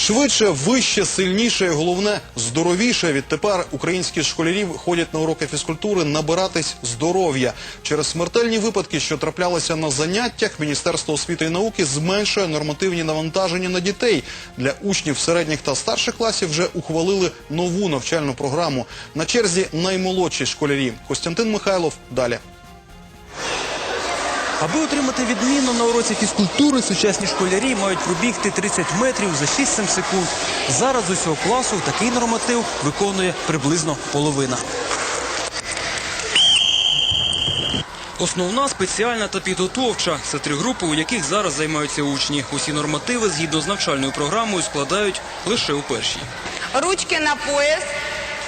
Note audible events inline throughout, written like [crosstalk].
Швидше, вище, сильніше, і головне здоровіше. Відтепер українські школярі ходять на уроки фізкультури набиратись здоров'я. Через смертельні випадки, що траплялися на заняттях, Міністерство освіти і науки зменшує нормативні навантаження на дітей. Для учнів середніх та старших класів вже ухвалили нову навчальну програму. На черзі наймолодші школярі. Костянтин Михайлов далі. Аби отримати відмінно на уроці фізкультури, сучасні школярі мають пробігти 30 метрів за 6-7 секунд. Зараз з усього класу такий норматив виконує приблизно половина. Основна, спеціальна та підготовча – це три групи, у яких зараз займаються учні. Усі нормативи, згідно з навчальною програмою, складають лише у першій. Ручки на пояс.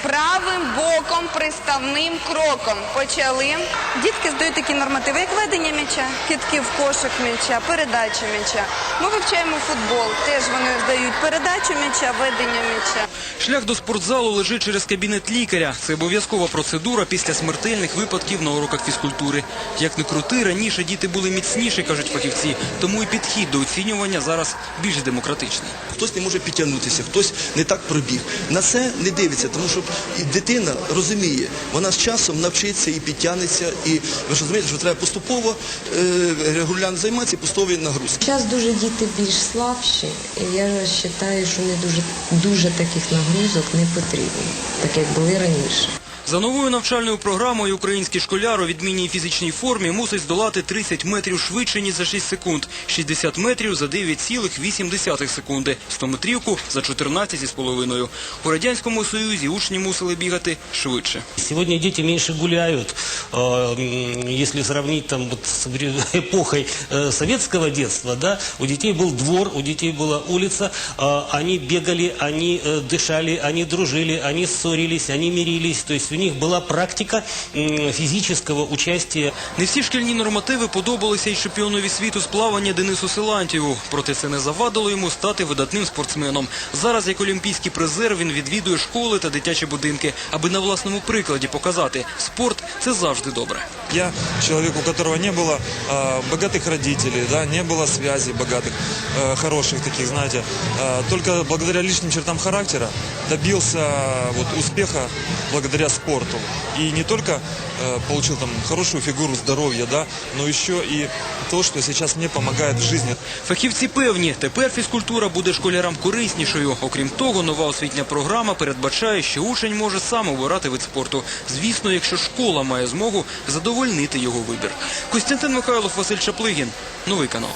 Правим боком приставним кроком почали. Дітки здають такі нормативи, як ведення м'яча, китки в кошик м'яча, передача м'яча. Ми вивчаємо футбол. Теж вони здають передачу м'яча, ведення м'яча. Шлях до спортзалу лежить через кабінет лікаря. Це обов'язкова процедура після смертельних випадків на уроках фізкультури. Як не крути, раніше діти були міцніші, кажуть фахівці, тому і підхід до оцінювання зараз більш демократичний. Хтось не може підтягнутися, хтось не так пробіг. На це не дивиться, тому що і дитина розуміє, вона з часом навчиться і підтягнеться, і ви ж розумієте, що треба поступово е, регулярно займатися і поступові нагрузки. Зараз дуже діти більш слабші, і я вважаю, що не дуже, дуже таких нагрузок не потрібно, так як були раніше. За новою навчальною програмою український школяр у відмінній фізичній формі мусить здолати 30 метрів швидше, ніж за 6 секунд, 60 метрів за 9,8 секунди, 100 метрівку за 14,5. У Радянському Союзі учні мусили бігати швидше. Сегодня дети меньше гуляют. Э, м, Если сравнить там вот с вре- эпохой [laughs] э, советского детства, да, у детей был двор, у детей была улица, э, они бегали, они э, дышали, они дружили, они ссорились, они мирились. То есть у них была практика м, физического участия Не всі шкільні нормативи подобалися й чемпіонові світу з плавання Денису Силантьєву. Проте це не завадило йому стати видатним спортсменом. Зараз, як олімпійський призер, він відвідує школи та дитячі будинки, аби на власному прикладі показати – спорт – це завжди добре. Я человек, у которого не было э, богатых родителей, да, не было связей богатых, э, хороших таких, знаете. Э, только благодаря личным чертам характера добился э, вот, успеха благодаря спорту. И не только э, получил там хорошую фигуру, здоровья, да, но еще и то, что сейчас мне помогает в жизни. Фахівці певні, тепер фізкультура буде школярам кориснішою. Окрім того, нова освітня програма передбачає, що учень може сам обирати вид спорту. Звісно, якщо школа має змогу задовольнити його вибір. Костянтин Михайлов, Василь Чаплигін. Новий канал.